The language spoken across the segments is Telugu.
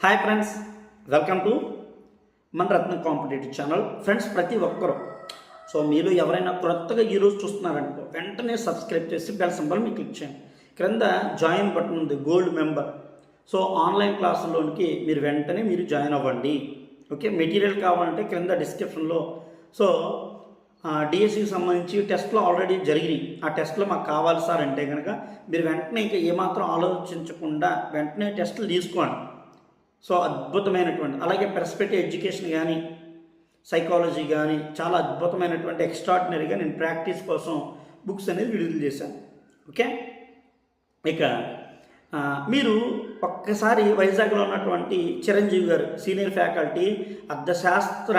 హాయ్ ఫ్రెండ్స్ వెల్కమ్ టు మన రత్న కాంపిటేటివ్ ఛానల్ ఫ్రెండ్స్ ప్రతి ఒక్కరు. సో మీరు ఎవరైనా కొత్తగా ఈరోజు చూస్తున్నారనుకో వెంటనే సబ్స్క్రైబ్ చేసి బెల్ సింబల్ మీకు క్లిక్ చేయండి. క్రింద జాయిన్ బటన్ ఉంది గోల్డ్ మెంబర్ సో ఆన్లైన్ క్లాసుల్లోనికి మీరు వెంటనే మీరు జాయిన్ అవ్వండి. ఓకే మెటీరియల్ కావాలంటే క్రింద డిస్క్రిప్షన్లో సో డిఎస్సికి సంబంధించి టెస్ట్లు ఆల్రెడీ జరిగినాయి. ఆ టెస్ట్లు మాకు కావాలి సార్ అంటే కనుక మీరు వెంటనే ఇంకా ఏమాత్రం ఆలోచించకుండా వెంటనే టెస్టులు తీసుకోండి. సో అద్భుతమైనటువంటి అలాగే పెర్స్పెక్టివ్ ఎడ్యుకేషన్ కానీ సైకాలజీ కానీ చాలా అద్భుతమైనటువంటి ఎక్స్ట్రాడినరీగా నేను ప్రాక్టీస్ కోసం బుక్స్ అనేది విడుదల చేశాను. ఓకే ఇక మీరు ఒక్కసారి వైజాగ్లో ఉన్నటువంటి చిరంజీవి గారు సీనియర్ ఫ్యాకల్టీ అర్థశాస్త్ర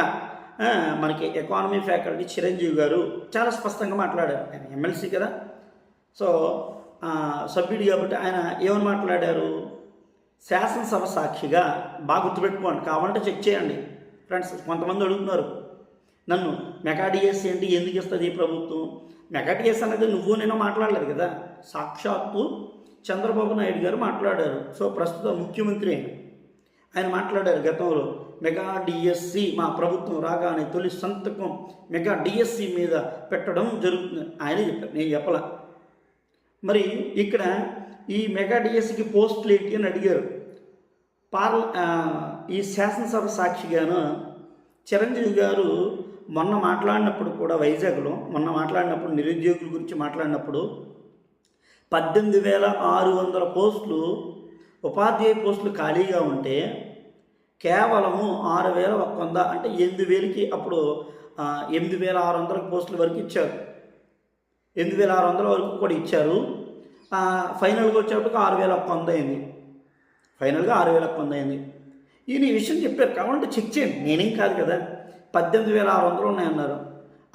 మనకి ఎకానమీ ఫ్యాకల్టీ చిరంజీవి గారు చాలా స్పష్టంగా మాట్లాడారు. ఆయన ఎమ్మెల్సీ కదా. సో సభ్యుడు కాబట్టి ఆయన ఏమని మాట్లాడారు? శాసనసభ సాక్షిగా బాగా గుర్తుపెట్టుకోండి. కావాలంటే చెక్ చేయండి. ఫ్రెండ్స్ కొంతమంది అడుగుతున్నారు నన్ను మెగాడిఎస్ ఏంటి ఎందుకు ఇస్తుంది ఈ ప్రభుత్వం? మెగాడిఎస్ అనేది నువ్వు నేను మాట్లాడలేదు కదా. సాక్షాత్తు చంద్రబాబు నాయుడు గారు మాట్లాడారు. సో ప్రస్తుత ముఖ్యమంత్రి ఆయన ఆయన మాట్లాడారు గతంలో మెగా డిఎస్సి మా ప్రభుత్వం రాగానే తొలి సంతకం మెగా డిఎస్సి మీద పెట్టడం జరుగుతుంది. ఆయనే చెప్పారు నేను చెప్పలా. మరి ఇక్కడ ఈ మెగా డిఎస్సికి పోస్టులు ఏంటి అని అడిగారు. పార్ల ఈ శాసనసభ సాక్షిగాను చిరంజీవి గారు మొన్న మాట్లాడినప్పుడు కూడా వైజాగ్లో మొన్న మాట్లాడినప్పుడు నిరుద్యోగుల గురించి మాట్లాడినప్పుడు పద్దెనిమిది వేల ఆరు వందల పోస్టులు ఉపాధ్యాయ పోస్టులు ఖాళీగా ఉంటే కేవలము ఆరు వేల ఒక్క వంద అంటే ఎనిమిది వేలకి అప్పుడు ఎనిమిది వేల ఆరు వందల పోస్టుల వరకు ఇచ్చారు. ఎనిమిది వేల ఆరు వందల వరకు కూడా ఇచ్చారు. ఫైనల్గా వచ్చేప్పటికి ఆరు వేల ఒక్క వంద అయింది. ఫైనల్గా ఆరు వేల ఒక్క వంద అయింది. ఈయన ఈ విషయం చెప్పారు. కావాలంటే చెక్ చేయండి. నేనేం కాదు కదా. పద్దెనిమిది వేల ఆరు వందలు ఉన్నాయన్నారు.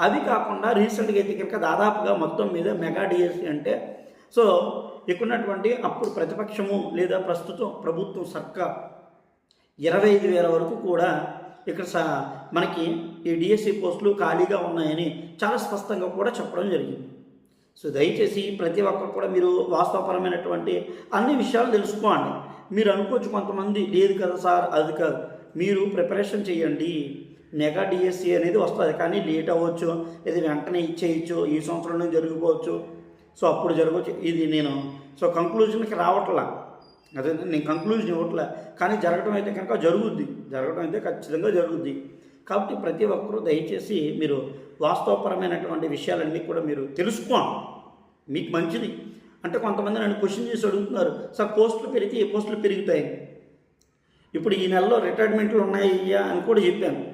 అవి కాకుండా రీసెంట్గా అయితే కనుక దాదాపుగా మొత్తం మీద మెగా డిఎస్సీ అంటే సో ఇక్కడున్నటువంటి అప్పుడు ప్రతిపక్షము లేదా ప్రస్తుతం ప్రభుత్వం సర్కార్ ఇరవై ఐదు వేల వరకు కూడా ఇక్కడ స మనకి ఈ డిఎస్సి పోస్టులు ఖాళీగా ఉన్నాయని చాలా స్పష్టంగా కూడా చెప్పడం జరిగింది. సో దయచేసి ప్రతి ఒక్కరు కూడా మీరు వాస్తవపరమైనటువంటి అన్ని విషయాలు తెలుసుకోండి. మీరు అనుకోవచ్చు కొంతమంది లేదు కదా సార్ అది కాదు. మీరు ప్రిపరేషన్ చేయండి. మెగా డిఎస్సి అనేది వస్తుంది కానీ లేట్ అవ్వచ్చు ఇది వెంటనే ఇచ్చేయచ్చు ఈ సంవత్సరంలో జరిగిపోవచ్చు. సో అప్పుడు జరగవచ్చు. ఇది నేను సో కంక్లూజన్కి రావట్లా. అదే నేను కంక్లూజన్ ఇవ్వట్లే. కానీ జరగడం అయితే కనుక జరుగుద్ది. జరగడం అయితే ఖచ్చితంగా జరుగుద్ది. కాబట్టి ప్రతి ఒక్కరూ దయచేసి మీరు వాస్తవపరమైనటువంటి విషయాలన్నీ కూడా మీరు తెలుసుకోండి. మీకు మంచిది. అంటే కొంతమంది నన్ను క్వశ్చన్ చేసి అడుగుతున్నారు సార్ పోస్టులు పెరిగితే ఏ పోస్టులు పెరుగుతాయి? ఇప్పుడు ఈ నెలలో రిటైర్మెంట్లు ఉన్నాయ్యా అని కూడా చెప్పాను.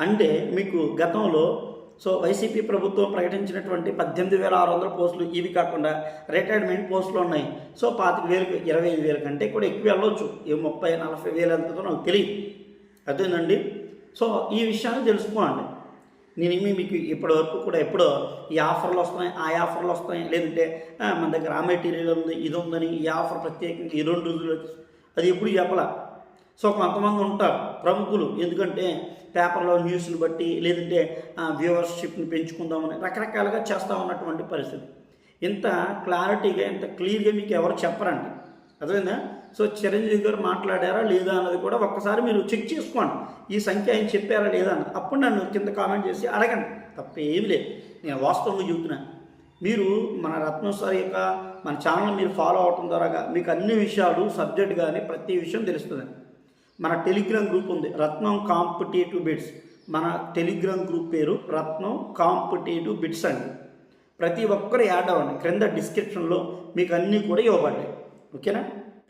అంటే మీకు గతంలో సో వైసీపీ ప్రభుత్వం ప్రకటించినటువంటి పద్దెనిమిది వేల ఆరు వందల పోస్టులు ఇవి కాకుండా రిటైర్మెంట్ పోస్టులు ఉన్నాయి. సో పాతిక వేలకు ఇరవై ఐదు వేల కంటే కూడా ఎక్కువ వెళ్ళొచ్చు. ఏ ముప్పై నలభై వేలు ఎంతతో నాకు తెలియదు. అదేనండి సో ఈ విషయాన్ని తెలుసుకోండి. నేనేమి మీకు ఇప్పటి వరకు కూడా ఎప్పుడో ఈ ఆఫర్లు వస్తున్నాయి ఆ ఆఫర్లు వస్తాయి లేదంటే మన దగ్గర ఆ మెటీరియల్ ఉంది ఇది ఉందని ఈ ఆఫర్ ప్రత్యేకంగా ఈ రెండు రోజులు అది ఎప్పుడు చెప్పలే. సో కొంతమంది ఉంటారు ప్రముఖులు. ఎందుకంటే పేపర్లో న్యూస్ని బట్టి లేదంటే వ్యూవర్షిప్ని పెంచుకుందామని రకరకాలుగా చేస్తూ ఉన్నటువంటి పరిస్థితి. ఇంత క్లారిటీగా ఇంత క్లియర్గా మీకు ఎవరు చెప్పరండి. అదేనా సో చిరంజీవి గారు మాట్లాడారా లేదా అన్నది కూడా ఒక్కసారి మీరు చెక్ చేసుకోండి. ఈ సంఖ్య ఆయన చెప్పారా లేదా అని అప్పుడు నన్ను కింద కామెంట్ చేసి అడగండి. తప్ప ఏమి లేదు. నేను వాస్తవంగా చెబుతున్నాను మీరు మన రత్నం సార్ యొక్క మన ఛానల్ మీరు ఫాలో అవటం ద్వారా మీకు అన్ని విషయాలు సబ్జెక్ట్ కానీ ప్రతి విషయం తెలుస్తుంది. మన టెలిగ్రామ్ గ్రూప్ ఉంది. Ratnam competitive bits. మన టెలిగ్రామ్ గ్రూప్ పేరు రత్నం కాంపిటేటివ్ బిట్స్ అండి. ప్రతి ఒక్కరు యాడ్ అవ్వండి. క్రింద డిస్క్రిప్షన్లో మీకు అన్నీ కూడా ఇవ్వబడ్డాయి. ఓకేనా